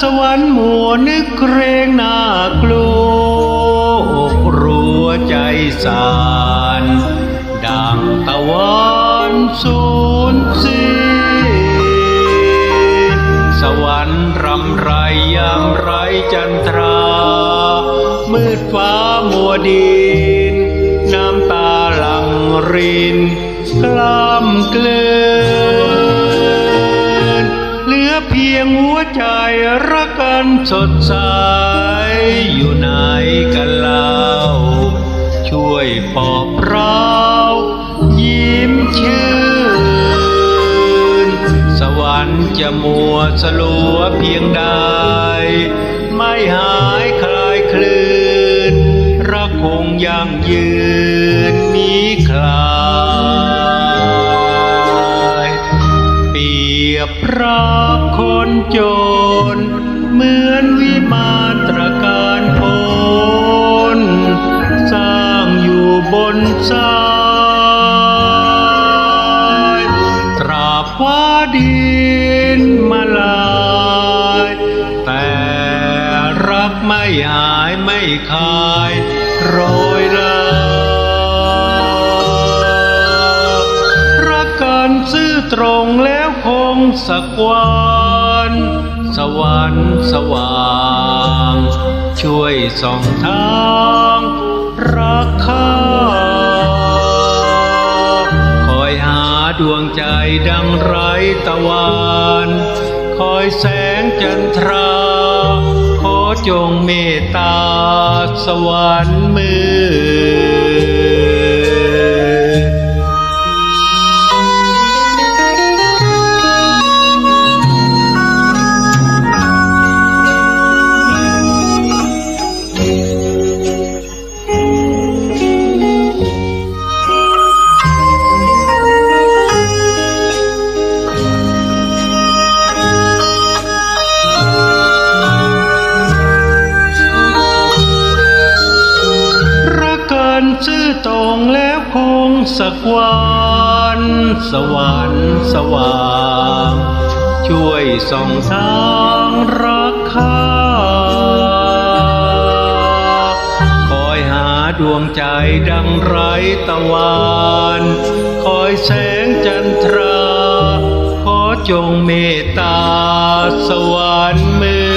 สวรรค์มัวนึกเกรงน้ากลัวอกรัวใจสานดังตะวันสูญสิ้นสวรรค์รำไรยามไรจันทรา มืดฟ้ามัวดิน น้ำตาหลังริน เพียงหัวใจรักกันสดใสอยู่ไหนกันเล่าช่วยปอบเรายิ้มชื่น สวรรค์จะมัวสลัวเพียงใด ไม่หายคลายคลื่น รักคงยังยืนมีคลายเปียบรัก จนเหมือนวิมานตรการพลสร้างอยู่บนทรายตราบฟ้าดินมาลาย แต่รักไม่หายไม่คายโรยรารักกันซื่อตรงแล้วคงสักวัน สวรรค์สว่าง ช่วยส่องทางรักข้าคอยหาดวงใจดังไรตะวันคอยแสงจันทรา ขอจงเมตตาสวรรค์มือ งแล้วคงสักวันสวรรค์สว่าง ช่วยส่องทางรักข้าคอยหาดวงใจดังไรตะวันคอยแสงจันทรา ขอจงเมตตาสวรรค์มือ